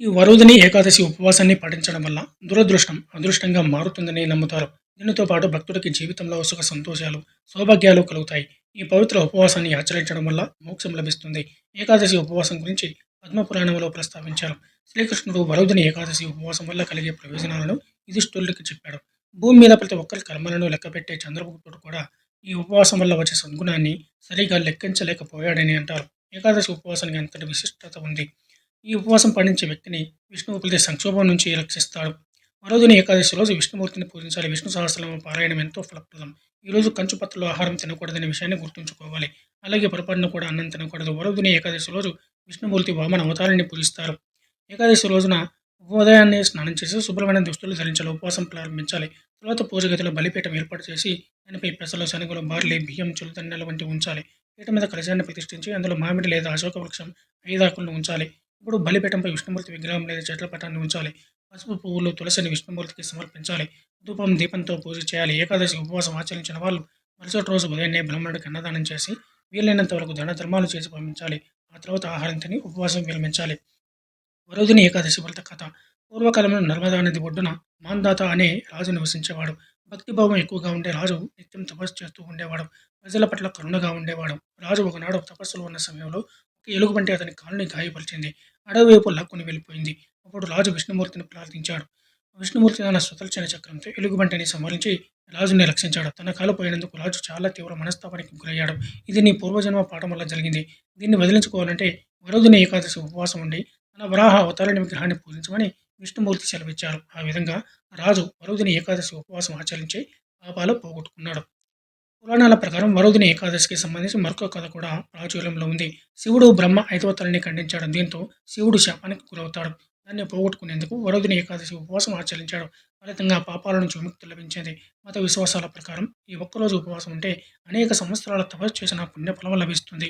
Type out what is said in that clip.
ఈ వరుదిని ఏకాదశి ఉపవాసాన్ని పాటించడం వల్ల దురదృష్టం అదృష్టంగా మారుతుందని నమ్ముతారు. దీనితో పాటు భక్తుడికి జీవితంలో సుఖ సంతోషాలు సౌభాగ్యాలు కలుగుతాయి. ఈ పవిత్ర ఉపవాసాన్ని ఆచరించడం వల్ల మోక్షం లభిస్తుంది. ఏకాదశి ఉపవాసం గురించి పద్మపురాణంలో ప్రస్తావించారు. శ్రీకృష్ణుడు వరుదని ఏకాదశి ఉపవాసం వల్ల కలిగే ప్రయోజనాలను యుధిష్ఠులకి చెప్పాడు. భూమి మీద ప్రతి ఒక్కరి కర్మలను లెక్కపెట్టే చంద్రగుప్తుడు కూడా ఈ ఉపవాసం వల్ల వచ్చే సద్గుణాన్ని సరిగా లెక్కించలేకపోయాడని అంటారు. ఏకాదశి ఉపవాసానికి అంతటి విశిష్టత ఉంది. ఈ ఉపవాసం పాటించే వ్యక్తిని విష్ణువు ప్రతి సంక్షోభం నుంచి రక్షిస్తాడు. మరోదిన ఏకాదశి రోజు విష్ణుమూర్తిని పూజించాలి. విష్ణు సహస్రనామ పారాయణం ఎంతో ఫలప్రదం. ఈ రోజు కంచుపత్రలో ఆహారం తినకూడదనే విషయాన్ని గుర్తుంచుకోవాలి. అలాగే పొరపాటున కూడా అన్నం తినకూడదు. మరోదిన ఏకాదశి రోజు విష్ణుమూర్తి వామన అవతారాన్ని పూజిస్తారు. ఏకాదశి రోజున ఉదయాన్నే స్నానం చేసి శుభ్రమైన దుస్తులు ధరించాలి. ఉపవాసం ప్రారంభించాలి. తర్వాత పూజ గదిలో బలిపీఠం ఏర్పాటు చేసి దానిపై పెసలు శనగలు బార్లీ బియ్యం చులుతన్నెల వంటి ఉంచాలి. పీఠ మీద కలశాన్ని ప్రతిష్ఠించి అందులో మామిడి లేదా అశోక వృక్షం ఐదాకులను ఉంచాలి. ఇప్పుడు బలిపీఠంపై విష్ణుమూర్తి విగ్రహం లేదా చెట్ల పటాన్ని ఉంచాలి. పసుపు పువ్వులు తులసిని విష్ణుమూర్తికి సమర్పించాలి. ధూపం దీపంతో పూజ చేయాలి. ఏకాదశి ఉపవాసం ఆచరించిన వాళ్ళు మరుసటి రోజు ఉదయాన్నే బ్రాహ్మణుడికి అన్నదానం చేసి వీలైనంత వరకు ధన ధర్మాలు చేసి పంపించాలి. ఆ తర్వాత ఆహారం తిని ఉపవాసం విరమించాలి. వరుదిని ఏకాదశి వ్రత కథ. పూర్వకాలంలో నర్మదా నది ఒడ్డున మాందాత అనే రాజు నివసించేవాడు. భక్తిభావం ఎక్కువగా ఉండే రాజు నిత్యం తపస్సు చేస్తూ ఉండేవాడు. ప్రజల పట్ల కరుణగా ఉండేవాడు. రాజు ఒకనాడు తపస్సులో ఉన్న సమయంలో ఒక ఎలుగుబంటి అతని కాలుని గాయపరిచింది. అడవి వైపు లాక్కుని వెళ్ళిపోయింది. అప్పుడు రాజు విష్ణుమూర్తిని ప్రార్థించాడు. విష్ణుమూర్తి తన సుదర్శన చక్రంతో ఎలుగుబంటిని సంహరించి రాజుని రక్షించాడు. తన కాలు పోయినందుకు రాజు చాలా తీవ్ర మనస్తాపానికి గురయ్యాడు. ఇది నీ పూర్వజన్మ పాఠం వల్ల జరిగింది. దీన్ని వదిలించుకోవాలంటే వరోధిని ఏకాదశి ఉపవాసం ఉండి తన వరాహ అవతారాన్ని విగ్రహాన్ని పూజించమని విష్ణుమూర్తి సెలవిచ్చారు. ఆ విధంగా రాజు వరుదిని ఏకాదశి ఉపవాసం ఆచరించి పాపాలు పోగొట్టుకున్నాడు. పురాణాల ప్రకారం వరుదిని ఏకాదశికి సంబంధించి మరొక కథ కూడా ప్రాచుర్యంలో ఉంది. శివుడు బ్రహ్మ ఐదవతలని ఖండించాడు. దీంతో శివుడు శాపానికి గురవుతాడు. దాన్ని పోగొట్టుకునేందుకు వరుదిని ఏకాదశి ఉపవాసం ఆచరించాడు. ఫలితంగా పాపాల నుంచి విముక్తి లభించేది మత విశ్వాసాల ప్రకారం ఈ ఒక్కరోజు ఉపవాసం ఉంటే అనేక సంవత్సరాల తపస్సు చేసిన పుణ్యఫలం లభిస్తుంది.